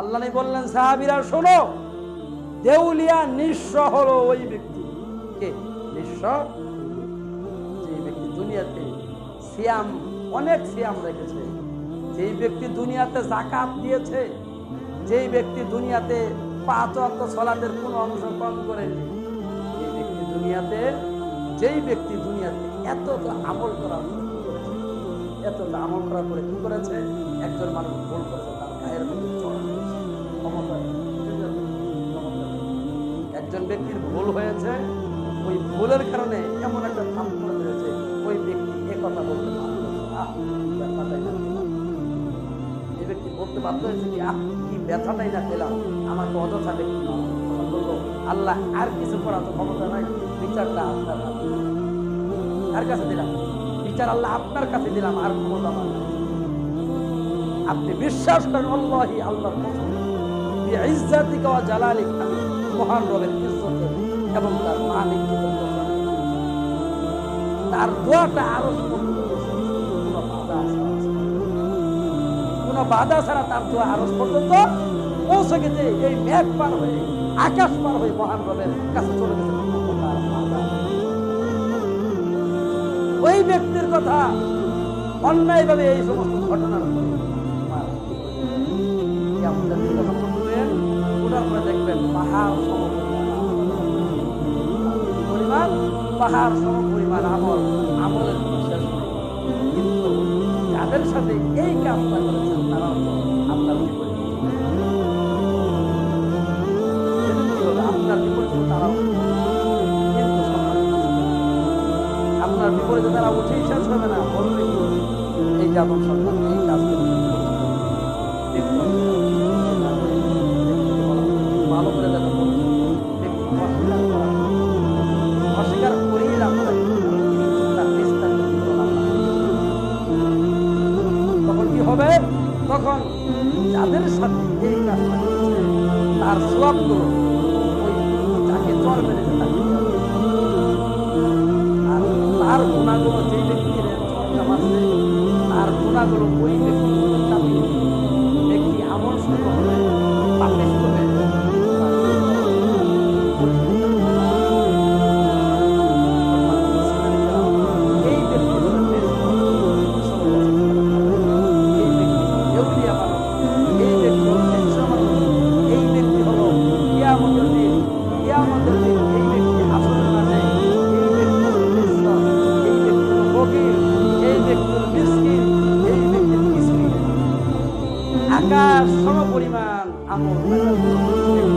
আল্লাহ বললেন, সাহাবিরা, শোনো, দেউলিয়া নিঃস্ব হলো ওই ব্যক্তি। কে? নিঃস্ব? যে ব্যক্তি দুনিয়াতে সিয়াম, অনেক সিয়াম রেখেছে। যেই ব্যক্তি দুনিয়াতে জাকাত দিয়েছে, যেই ব্যক্তি দুনিয়াতে পাঁচ অক্ট সলাদের কোনো কম করেনি এই ব্যক্তি দুনিয়াতে, যেই ব্যক্তি দুনিয়াতে এত তো আমল করা এত তো আমল করার পরে কি করেছে? একজন মানুষ ভুল করেছে। একজন ব্যক্তির ভুল হয়েছে, ওই ভুলের কারণে এমন একটা করে দিয়েছে ওই ব্যক্তি এ কথা বলতে হয়েছে। পেলাম। এই ব্যক্তি বলতে বাধ্য হয়েছে কি কি ব্যথাটাই না পেলাম, আমাকে অযথা ব্যক্তি আল্লাহ, আর কিছু করা তো ক্ষমতা নাই, বিচারটা আপনার। কার কাছে দিলাম বিচার আল্লাহ আপনার কাছে দিলাম, আর ক্ষমতা আমার। আপনি বিশ্বাস করেন আল্লাহি আল্লাহর কসম ইজ্জাতিকা জালালিক আমি মহান রবের ইজ্জতে এবং তার মালিক তার দোয়াটা আরও কোনো বাধা ছাড়া তার দোয়া আরও পর্যন্ত পৌঁছে গেছে। এই মেঘ পার হয়ে, আকাশ পার হয়ে মহান রবের কাছে চলে গেছে। ওই ব্যক্তির কথা অন্যায়ভাবে এই সমস্ত ঘটনার দেখবেন পাহাড় পাহাড় সম পরিমাণ আমল, আমলের নেই কিন্তু যাদের সাথে এই কাজটা করেছেন, তারাও তো আপনার? আপনার বিপরীত তারাও আপনার বিপরীতে তারা উঠেই শেষ হবে না, বলবে এই যাদব সন্তান এই কাজ করেছে। যাদের সাথে এই কাজটা করছে তার সবগুলো তাকে চর মেরেছে আর তার গুণাগুলো যেই চরটা মারছে তার গুণাগুলো ওই দিবে। ব্যক্তি আমল আকাশ সম পরিমাণ আমল।